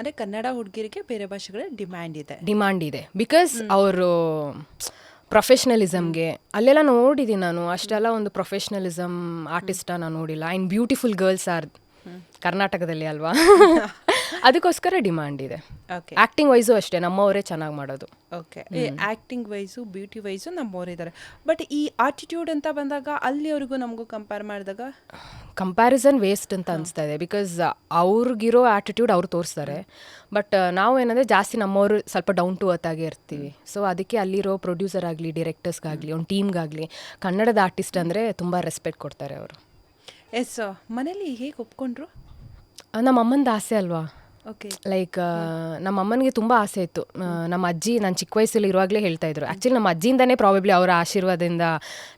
ಅಂದರೆ ಕನ್ನಡ ಹುಡುಗಿರಿಗೆ ಬೇರೆ ಭಾಷೆಗಳ ಡಿಮ್ಯಾಂಡ್ ಇದೆ. ಡಿಮ್ಯಾಂಡ್ ಇದೆ. ಬಿಕಾಸ್ ಅವರು ಪ್ರೊಫೆಷ್ನಲಿಸಮ್ಗೆ ಅಲ್ಲೆಲ್ಲ ನೋಡಿದ್ದೀನಿ ನಾನು. ಅಷ್ಟೆಲ್ಲ ಒಂದು ಪ್ರೊಫೆಷ್ನಲಿಸಮ್ ಆರ್ಟಿಸ್ಟ ನಾನು ನೋಡಿಲ್ಲ. ಆ್ಯಂಡ್ ಬ್ಯೂಟಿಫುಲ್ ಗರ್ಲ್ಸ್ ಆರ್ ಕರ್ನಾಟಕದಲ್ಲಿ ಅಲ್ವಾ? ಅದಕ್ಕೋಸ್ಕರ ಡಿಮ್ಯಾಂಡ್ ಇದೆ. ಓಕೆ ಆ್ಯಕ್ಟಿಂಗ್ ವೈಸು ಅಷ್ಟೇ ನಮ್ಮವರೇ ಚೆನ್ನಾಗಿ ಮಾಡೋದು. Okay acting wise beauty wise ನಮ್ಮವರಿದ್ದಾರೆ but ಈ ಆಟಿಟ್ಯೂಡ್ ಅಂತ ಬಂದಾಗ ಅಲ್ಲಿವರೆಗೂ ನಮಗೂ ಕಂಪೇರ್ ಮಾಡಿದಾಗ? ಕಂಪ್ಯಾರಿಸನ್ ವೇಸ್ಟ್ ಅಂತ ಅನಿಸ್ತಾ ಇದೆ. ಬಿಕಾಸ್ ಅವ್ರಿಗಿರೋ ಆಟಿಟ್ಯೂಡ್ ಅವ್ರು ತೋರಿಸ್ತಾರೆ. ಬಟ್ ನಾವು ಏನಂದರೆ ಜಾಸ್ತಿ ನಮ್ಮವರು ಸ್ವಲ್ಪ ಡೌನ್ ಟು ಅರ್ತ್ ಆಗೇ ಇರ್ತೀವಿ. ಸೊ ಅದಕ್ಕೆ ಅಲ್ಲಿರೋ ಪ್ರೊಡ್ಯೂಸರ್ ಆಗಲಿ ಡಿರೆಕ್ಟರ್ಸ್ಗಾಗಲಿ ಒಂದು ಟೀಮ್ಗಾಗಲಿ ಕನ್ನಡದ ಆರ್ಟಿಸ್ಟ್ ಅಂದರೆ ತುಂಬ ರೆಸ್ಪೆಕ್ಟ್ ಕೊಡ್ತಾರೆ ಅವರು. ಎಸ್ ಮನೇಲಿ ಹೇಗೆ ಒಪ್ಕೊಂಡ್ರು? ನಮ್ಮ ಅಮ್ಮಂದು ಆಸೆ ಅಲ್ವಾ? ಲೈಕ್ ನಮ್ಮ ಅಮ್ಮನಿಗೆ ತುಂಬ ಆಸೆ ಇತ್ತು. ನಮ್ಮ ಅಜ್ಜಿ ನಾನು ಚಿಕ್ಕ ವಯಸ್ಸಲ್ಲಿ ಇರುವಾಗಲೇ ಹೇಳ್ತಾ ಇದ್ರು. ಆ್ಯಕ್ಚುಲಿ ನಮ್ಮ ಅಜ್ಜಿಯಿಂದನೇ ಪ್ರಾಬಬ್ಲಿ ಅವರ ಆಶೀರ್ವಾದದಿಂದ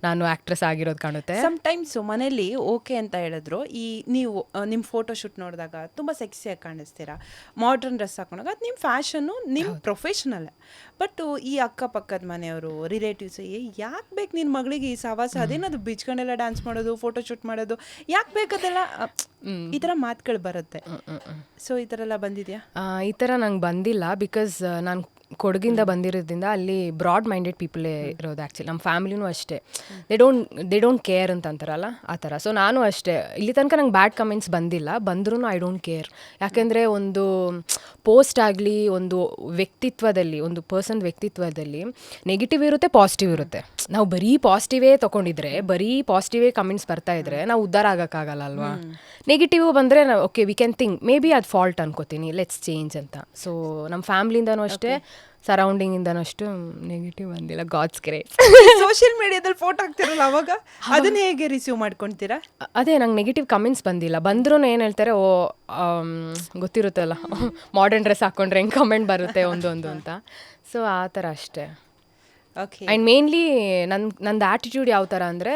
ನಾನು ಆ್ಯಕ್ಟ್ರೆಸ್ ಆಗಿರೋದು ಕಾಣುತ್ತೆ. ಸಮ್ಟೈಮ್ಸ್ ಮನೇಲಿ ಓಕೆ ಅಂತ ಹೇಳಿದ್ರು. ಈ ನೀವು ನಿಮ್ಮ ಫೋಟೋ ಶೂಟ್ ನೋಡಿದಾಗ ತುಂಬ ಸೆಕ್ಸಿಯಾಗಿ ಕಾಣಿಸ್ತೀರಾ? ಮಾಡ್ರನ್ ಡ್ರೆಸ್ ಹಾಕೊಂಡಾಗ ಅದು ನಿಮ್ಮ ಫ್ಯಾಷನ್ನು ನಿಮ್ಮ ಪ್ರೊಫೆಷನಲ್ ಬಟ್ ಈ ಅಕ್ಕಪಕ್ಕದ ಮನೆಯವರು ರಿಲೇಟಿವ್ಸ್ ಯಾಕೆ ಬೇಕು ನಿನ್ನ ಮಗಳಿಗೆ ಈ ಸವಾಸ ಅದೇನದು ಬಿಚ್ಕೊಂಡೆಲ್ಲ ಡ್ಯಾನ್ಸ್ ಮಾಡೋದು ಫೋಟೋ ಶೂಟ್ ಮಾಡೋದು ಯಾಕೆ ಬೇಕದೆಲ್ಲ ಈ ಥರ ಮಾತುಗಳು ಬರುತ್ತೆ. ಸೊ ಈ ಥರ ಎಲ್ಲ ಬಂದಿದ್ಯಾ? ಈ ಥರ ನಂಗೆ ಬಂದಿಲ್ಲ ಬಿಕಾಸ್ ನಾನು ಕೊಡಗಿಂದ ಬಂದಿರೋದ್ರಿಂದ ಅಲ್ಲಿ ಬ್ರಾಡ್ ಮೈಂಡೆಡ್ ಪೀಪಲೇ ಇರೋದು ಆ್ಯಕ್ಚುಲಿ ನಮ್ಮ ಫ್ಯಾಮಿಲಿನೂ ಅಷ್ಟೇ. They don't they don't care ಅಂತ ಅಂತಾರಲ್ಲ ಆ ಥರ. ಸೊ ನಾನು ಅಷ್ಟೇ. ಇಲ್ಲಿ ತನಕ ನಂಗೆ ಬ್ಯಾಡ್ ಕಮೆಂಟ್ಸ್ ಬಂದಿಲ್ಲ. ಬಂದ್ರೂ ಐ ಡೋಂಟ್ ಕೇರ್ ಯಾಕೆಂದರೆ ಒಂದು ಪೋಸ್ಟ್ ಆಗಲಿ ಒಂದು ವ್ಯಕ್ತಿತ್ವದಲ್ಲಿ ಒಂದು ಪರ್ಸನ್ ವ್ಯಕ್ತಿತ್ವದಲ್ಲಿ ನೆಗೆಟಿವ್ ಇರುತ್ತೆ ಪಾಸಿಟಿವ್ ಇರುತ್ತೆ. ನಾವು ಬರೀ ಪಾಸಿಟಿವೇ ತೊಗೊಂಡಿದ್ರೆ ಬರೀ ಪಾಸಿಟಿವೇ ಕಮೆಂಟ್ಸ್ ಬರ್ತಾ ಇದ್ರೆ ನಾವು ಉದ್ಧಾರ ಆಗೋಕ್ಕಾಗಲ್ಲ ಅಲ್ವಾ? ನೆಗೆಟಿವ್ ಬಂದರೆ okay we can think maybe ಅದು ಫಾಲ್ಟ್ ಅನ್ಕೋತೀನಿ. ಲೆಟ್ಸ್ ಚೇಂಜ್ ಅಂತ. ಸೊ ನಮ್ಮ ಫ್ಯಾಮ್ಲಿಯಿಂದನೂ ಅಷ್ಟೇ. ಸರೌಂಡಿಂಗಿಂದನೂ ಅಷ್ಟು ನೆಗೆಟಿವ್ ಬಂದಿಲ್ಲ. ಗಾಡ್ಸ್ ಕ್ರೇ ಸೋಷಿಯಲ್ ಮೀಡಿಯಾದಲ್ಲಿ ಫೋಟೋ ಹಾಕ್ತಿರಲ್ಲ ಅವಾಗ? ಅದನ್ನ ಹೇಗೆ ರಿಸೀವ್ ಮಾಡ್ಕೊಂತೀರಾ? ಅದೇ ನಂಗೆ ನೆಗೆಟಿವ್ ಕಮೆಂಟ್ಸ್ ಬಂದಿಲ್ಲ. ಬಂದ್ರೂ ಏನು ಹೇಳ್ತಾರೆ ಓ ಗೊತ್ತಿರುತ್ತಲ್ಲ. ಮಾಡರ್ನ್ ಡ್ರೆಸ್ ಹಾಕ್ಕೊಂಡ್ರೆ ಹೆಂಗೆ ಕಮೆಂಟ್ ಬರುತ್ತೆ ಒಂದು ಒಂದು ಅಂತ. ಸೊ ಆ ಥರ ಅಷ್ಟೇ. ಓಕೆ ಆ್ಯಂಡ್ ಮೇನ್ಲಿ ನನ್ನ ನಂದು ಆ್ಯಟಿಟ್ಯೂಡ್ ಯಾವ ಥರ ಅಂದರೆ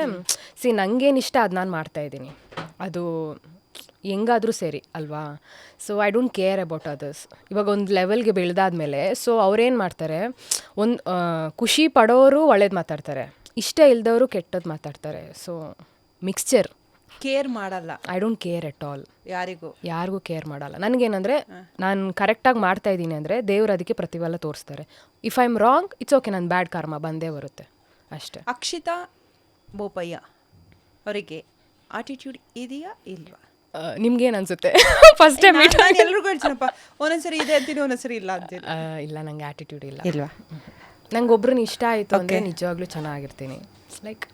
ಸಿ ನನಗೇನು ಇಷ್ಟ ಅದು ನಾನು ಮಾಡ್ತಾಯಿದ್ದೀನಿ ಅದು ಹೆಂಗಾದರೂ ಸರಿ ಅಲ್ವಾ? So I don't care about others ಇವಾಗ ಒಂದು ಲೆವೆಲ್ಗೆ ಬೆಳೆದಾದ್ಮೇಲೆ ಸೊ ಅವ್ರೇನು ಮಾಡ್ತಾರೆ? ಒಂದು ಖುಷಿ ಪಡೋರು ಒಳ್ಳೇದು ಮಾತಾಡ್ತಾರೆ. ಇಷ್ಟ ಇಲ್ದವರು ಕೆಟ್ಟದ್ದು ಮಾತಾಡ್ತಾರೆ. ಸೊ ಮಿಕ್ಸ್ಚರ್ ಕೇರ್ ಮಾಡಲ್ಲ. I don't care at all ಯಾರಿಗೂ. ಯಾರಿಗೂ ಕೇರ್ ಮಾಡಲ್ಲ. ನನಗೇನಂದರೆ ನಾನು ಕರೆಕ್ಟಾಗಿ ಮಾಡ್ತಾ ಇದ್ದೀನಿ ಅಂದರೆ ದೇವ್ರು ಅದಕ್ಕೆ ಪ್ರತಿಫಲ ತೋರಿಸ್ತಾರೆ. If I am wrong it's okay ನನ್ನ ಬ್ಯಾಡ್ ಕರ್ಮ ಬಂದೇ ಬರುತ್ತೆ. ಅಷ್ಟೇ. ಅಕ್ಷಿತಾ ಬೋಪಯ್ಯ ಅವರಿಗೆ ಆಟಿಟ್ಯೂಡ್ ಇದೆಯಾ ಇಲ್ವಾ? ನಿಮ್ಗೇನು ಅನ್ಸುತ್ತೆ? ಫಸ್ಟ್ ಟೈಮ್ ಮೀಟ್ ಎಲ್ರಿಗೂ ಹೇಳ್ತೀನಪ್ಪ ಒಂದೊಂದ್ಸರಿ ಇದೆ ಅಂತೀನಿ ಒಂದೊಂದ್ಸರಿ ಇಲ್ಲ ಅಂತೀನಿ. ಇಲ್ಲ ನಂಗೆ ಆ್ಯಟಿಟ್ಯೂಡ್ ಇಲ್ಲ. ಇಲ್ವಾ? ನಂಗೆ ಒಬ್ರನ್ನ ಇಷ್ಟ ಆಯಿತು ಅಂದರೆ ನಿಜವಾಗ್ಲೂ ಚೆನ್ನಾಗಿರ್ತೀನಿ. ಲೈಕ್